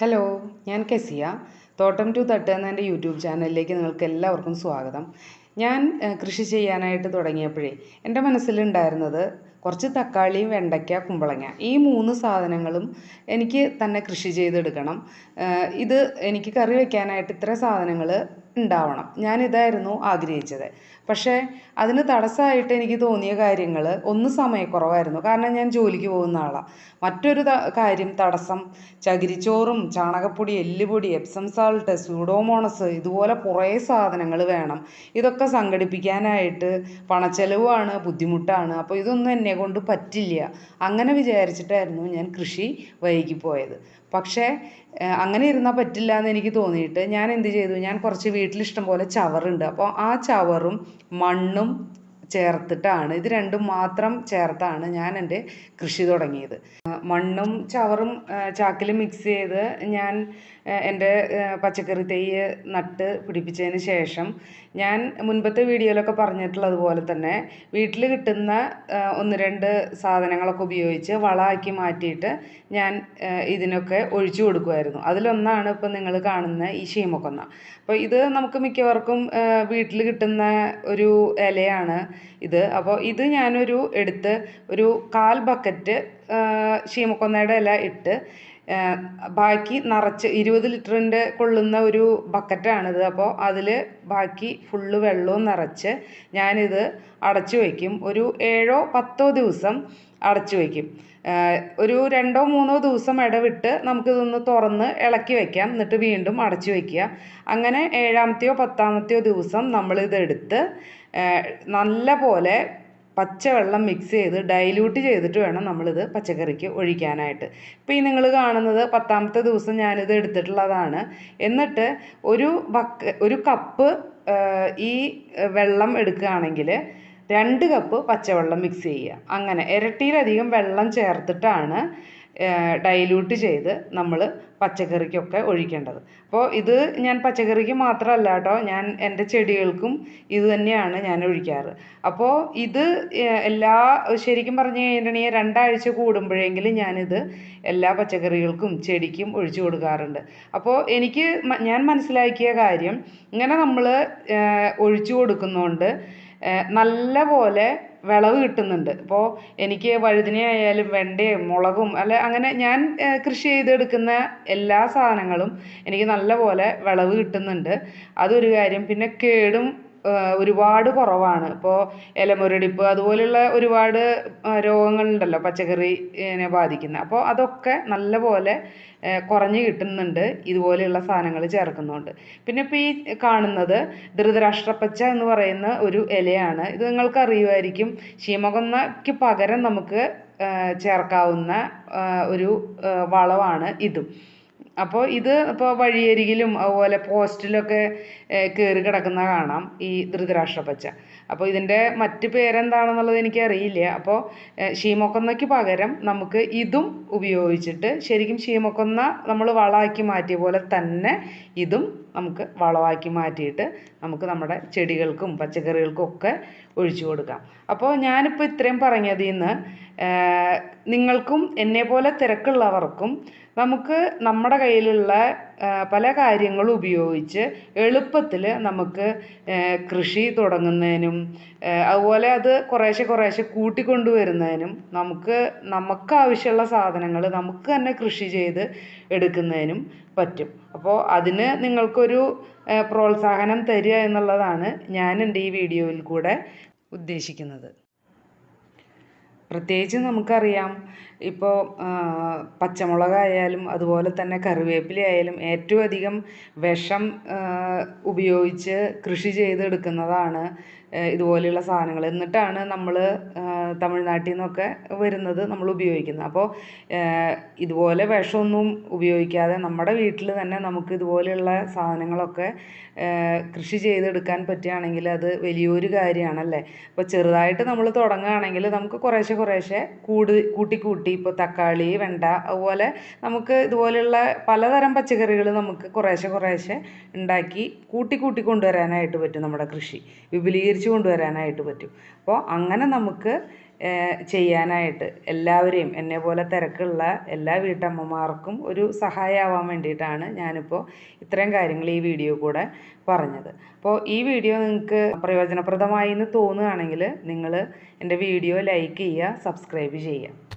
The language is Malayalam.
ഹലോ ഞാൻ കെസിയ. തോട്ടം ടു തട്ട് എന്ന എന്റെ യൂട്യൂബ് ചാനലിലേക്ക് നിങ്ങൾക്ക് എല്ലാവർക്കും സ്വാഗതം. ഞാൻ കൃഷി ചെയ്യാനായിട്ട് തുടങ്ങിയപ്പോഴേ എന്റെ മനസ്സിലുണ്ടായിരുന്നത് കുറച്ച് തക്കാളി വെണ്ടയ്ക്ക കുമ്പളങ്ങ ഈ മൂന്ന് സാധനങ്ങളും എനിക്ക് തന്നെ കൃഷി ചെയ്തെടുക്കണം. ഇത് എനിക്ക് കറി വെക്കാനായിട്ട് ഇത്ര സാധനങ്ങൾ ഉണ്ടാവണം. ഞാനിതായിരുന്നു ആഗ്രഹിച്ചത്. പക്ഷേ അതിന് തടസ്സമായിട്ട് എനിക്ക് തോന്നിയ കാര്യങ്ങൾ ഒന്ന് സമയക്കുറവായിരുന്നു. കാരണം ഞാൻ ജോലിക്ക് പോകുന്ന ആളാണ് മറ്റൊരു കാര്യം തടസ്സം ചകിരിച്ചോറും ചാണകപ്പൊടി എല്ലുപൊടി എപ്സം സാൾട്ട് സ്യൂഡോമോണസ് ഇതുപോലെ കുറേ സാധനങ്ങൾ വേണം. ഇതൊക്കെ സംഘടിപ്പിക്കാനായിട്ട് പണച്ചെലവാണ് ബുദ്ധിമുട്ടാണ്. അപ്പോൾ ഇതൊന്നും എന്നെ കൊണ്ട് പറ്റില്ല. അങ്ങനെ വിചാരിച്ചിട്ടായിരുന്നു ഞാൻ കൃഷി വൈകിപ്പോയത്. പക്ഷേ അങ്ങനെ ഇരുന്നാൽ പറ്റില്ല എന്ന് എനിക്ക് തോന്നിയിട്ട് ഞാൻ എന്ത് ചെയ്തു? ഞാൻ കുറച്ച് വീട്ടിൽ ഇഷ്ടം പോലെ ചവറുണ്ട്. അപ്പോൾ ആ ചവറും മണ്ണും ചേർത്തിട്ടാണ് ഇത് രണ്ടും മാത്രം ചേർത്താണ് ഞാൻ എന്റെ കൃഷി തുടങ്ങിയത്. മണ്ണും ചവറും ചാക്കിൽ മിക്സ് ചെയ്ത് ഞാൻ എന്റെ പച്ചക്കറി തൈ നട്ട് പിടിപ്പിച്ചതിന് ശേഷം ഞാൻ മുൻപത്തെ വീഡിയോയിലൊക്കെ പറഞ്ഞിട്ടുള്ളത് പോലെ തന്നെ വീട്ടിൽ കിട്ടുന്ന ഒന്ന് രണ്ട് സാധനങ്ങളൊക്കെ ഉപയോഗിച്ച് വളമാക്കി മാറ്റിയിട്ട് ഞാൻ ഇതിനൊക്കെ ഒഴിച്ചു കൊടുക്കുമായിരുന്നു. അതിലൊന്നാണ് ഇപ്പം നിങ്ങൾ കാണുന്ന ഈ ഷീമക്കൊന്ന അപ്പോൾ ഇത് നമുക്ക് മിക്കവർക്കും വീട്ടിൽ കിട്ടുന്ന ഒരു ഇലയാണ് ഇത്. അപ്പോൾ ഇത് ഞാനൊരു എടുത്ത് ഒരു കാൽ ബക്കറ്റ് ഷീമക്കൊന്നയുടെ ഇല ഇട്ട് ബാക്കി നിറച്ച് ഇരുപത് ലിറ്ററിന്റെ കൊള്ളുന്ന ഒരു ബക്കറ്റാണിത്. അപ്പോൾ അതിൽ ബാക്കി ഫുള്ള് വെള്ളവും നിറച്ച് ഞാനിത് അടച്ചു വയ്ക്കും. ഒരു ഏഴോ പത്തോ ദിവസം അടച്ചു വയ്ക്കും. ഒരു രണ്ടോ മൂന്നോ ദിവസം ഇടവിട്ട് നമുക്കിതൊന്ന് തുറന്ന് ഇളക്കി വയ്ക്കാം. എന്നിട്ട് വീണ്ടും അടച്ചു വയ്ക്കുക. അങ്ങനെ ഏഴാമത്തെയോ പത്താമത്തെയോ ദിവസം നമ്മളിതെടുത്ത് നല്ല പോലെ പച്ചവെള്ളം മിക്സ് ചെയ്ത് ഡൈല്യൂട്ട് ചെയ്തിട്ട് വേണം നമ്മളിത് പച്ചക്കറിക്ക് ഒഴിക്കാനായിട്ട്. ഇപ്പോൾ ഈ നിങ്ങൾ കാണുന്നത് പത്താമത്തെ ദിവസം ഞാനിത് എടുത്തിട്ടുള്ളതാണ്. എന്നിട്ട് ഒരു ബക്ക ഒരു കപ്പ് ഈ വെള്ളം എടുക്കുകയാണെങ്കിൽ രണ്ട് കപ്പ് പച്ചവെള്ളം മിക്സ് ചെയ്യുക. അങ്ങനെ ഇരട്ടിയിലധികം വെള്ളം ചേർത്തിട്ടാണ് ഡൈല്യൂട്ട് ചെയ്ത് നമ്മൾ പച്ചക്കറിക്കൊക്കെ ഒഴിക്കേണ്ടത്. അപ്പോൾ ഇത് ഞാൻ പച്ചക്കറിക്ക് മാത്രമല്ല കേട്ടോ ഞാൻ എന്റെ ചെടികൾക്കും ഇത് തന്നെയാണ് ഞാൻ ഒഴിക്കാറ്. അപ്പോൾ ഇത് എല്ലാ ശരിക്കും പറഞ്ഞു കഴിഞ്ഞിട്ടുണ്ടെങ്കിൽ രണ്ടാഴ്ച കൂടുമ്പോഴെങ്കിലും ഞാനിത് എല്ലാ പച്ചക്കറികൾക്കും ചെടിക്കും ഒഴിച്ചു കൊടുക്കാറുണ്ട്. അപ്പോൾ എനിക്ക് ഞാൻ മനസ്സിലാക്കിയ കാര്യം ഇങ്ങനെ നമ്മൾ ഒഴിച്ചു കൊടുക്കുന്നതുകൊണ്ട് നല്ല പോലെ വിളവ് കിട്ടുന്നുണ്ട്. അപ്പോൾ എനിക്ക് വഴുതിനയായാലും വെണ്ടയും മുളകും അല്ല അങ്ങനെ ഞാൻ കൃഷി ചെയ്തെടുക്കുന്ന എല്ലാ സാധനങ്ങളും എനിക്ക് നല്ല പോലെ വിളവ് കിട്ടുന്നുണ്ട്. അതൊരു കാര്യം. പിന്നെ കേടും ഒരുപാട് കുറവാണ്. ഇപ്പോൾ ഇലമുരടിപ്പ് അതുപോലെയുള്ള ഒരുപാട് രോഗങ്ങളുണ്ടല്ലോ പച്ചക്കറിനെ ബാധിക്കുന്ന. അപ്പോൾ അതൊക്കെ നല്ലപോലെ കുറഞ്ഞു കിട്ടുന്നുണ്ട്. ഇതുപോലെയുള്ള സാധനങ്ങൾ ചേർക്കുന്നതുകൊണ്ട് പിന്നെ ഇപ്പോൾ ഈ കാണുന്നത് ധൃതരാഷ്ട്രപ്പച്ച എന്ന് പറയുന്ന ഒരു ഇലയാണ് ഇത് നിങ്ങൾക്ക് അറിയുമായിരിക്കും ശീമകൊന്നയ്ക്ക് പകരം നമുക്ക് ചേർക്കാവുന്ന ഒരു വളമാണ് ഇതും. അപ്പോൾ ഇത് ഇപ്പോൾ വഴിയരികിലും അതുപോലെ പോസ്റ്റിലൊക്കെ കയറി കിടക്കുന്ന കാണാം ഈ ധൃതരാഷ്ട്ര പച്ച. അപ്പോൾ ഇതിന്റെ മറ്റ് പേരെന്താണെന്നുള്ളത് എനിക്കറിയില്ല. അപ്പോൾ ഷീമൊക്കൊന്നയ്ക്ക് പകരം നമുക്ക് ഇതും ഉപയോഗിച്ചിട്ട് ശരിക്കും ഷീമൊക്കൊന്ന നമ്മൾ വളമാക്കി മാറ്റിയ പോലെ തന്നെ ഇതും നമുക്ക് വളമാക്കി മാറ്റിയിട്ട് നമുക്ക് നമ്മുടെ ചെടികൾക്കും പച്ചക്കറികൾക്കും ഒക്കെ ഒഴിച്ചു കൊടുക്കാം. അപ്പോൾ ഞാനിപ്പോൾ ഇത്രയും പറഞ്ഞതിൽ നിന്ന് നിങ്ങൾക്കും എന്നെ പോലെ തിരക്കുള്ളവർക്കും നമുക്ക് നമ്മുടെ കയ്യിലുള്ള പല കാര്യങ്ങളും ഉപയോഗിച്ച് എളുപ്പത്തിൽ നമുക്ക് കൃഷി തുടങ്ങുന്നതിനും അതുപോലെ അത് കുറേശ്ശെ കുറേശ്ശെ കൂട്ടിക്കൊണ്ടുവരുന്നതിനും നമുക്ക് നമുക്ക് ആവശ്യമുള്ള സാധനങ്ങൾ നമുക്ക് തന്നെ കൃഷി ചെയ്ത് എടുക്കുന്നതിനും പറ്റും. അപ്പോൾ അതിന് നിങ്ങൾക്കൊരു പ്രോത്സാഹനം തരിക എന്നുള്ളതാണ് ഞാൻ എന്റെ ഈ വീഡിയോയിൽ കൂടെ ഉദ്ദേശിക്കുന്നത്. പ്രത്യേകിച്ച് നമുക്കറിയാം. ഇപ്പോൾ പച്ചമുളകായാലും അതുപോലെ തന്നെ കറിവേപ്പില ആയാലും ഏറ്റവും അധികം വിഷം ഉപയോഗിച്ച് കൃഷി ചെയ്തെടുക്കുന്നതാണ് ഇതുപോലെയുള്ള സാധനങ്ങൾ. എന്നിട്ടാണ് നമ്മൾ തമിഴ്നാട്ടിൽ നിന്നൊക്കെ വരുന്നത് നമ്മൾ ഉപയോഗിക്കുന്നത്. അപ്പോൾ ഇതുപോലെ വിഷമൊന്നും ഉപയോഗിക്കാതെ നമ്മുടെ വീട്ടിൽ തന്നെ നമുക്ക് ഇതുപോലെയുള്ള സാധനങ്ങളൊക്കെ കൃഷി ചെയ്തെടുക്കാൻ പറ്റുകയാണെങ്കിൽ അത് വലിയൊരു കാര്യമാണല്ലേ? അപ്പോൾ ചെറുതായിട്ട് നമ്മൾ തുടങ്ങുകയാണെങ്കിൽ നമുക്ക് കുറേശ്ശെ കുറേശ്ശെ കൂടി കൂട്ടി കൂട്ടി ഇപ്പോൾ തക്കാളി വെണ്ട അതുപോലെ നമുക്ക് ഇതുപോലെയുള്ള പലതരം പച്ചക്കറികൾ നമുക്ക് കുറേശ്ശെ കുറേശ്ശെ ഉണ്ടാക്കി കൂട്ടി കൂട്ടി കൊണ്ടുവരാനായിട്ട് പറ്റും നമ്മുടെ കൃഷി. വിപുലീകരിച്ച് സ്വീകരിച്ചു കൊണ്ടുവരാനായിട്ട് പറ്റും. അപ്പോൾ അങ്ങനെ നമുക്ക് ചെയ്യാനായിട്ട് എല്ലാവരെയും എന്നെ പോലെ തിരക്കുള്ള എല്ലാ വീട്ടമ്മമാർക്കും ഒരു സഹായമാവാൻ വേണ്ടിയിട്ടാണ് ഞാനിപ്പോൾ ഇത്രയും കാര്യങ്ങൾ ഈ വീഡിയോ കൂടെ പറഞ്ഞത്. അപ്പോൾ ഈ വീഡിയോ നിങ്ങൾക്ക് പ്രയോജനപ്രദമായി എന്ന് തോന്നുകയാണെങ്കിൽ നിങ്ങൾ എന്റെ വീഡിയോ ലൈക്ക് ചെയ്യുക സബ്സ്ക്രൈബ് ചെയ്യുക.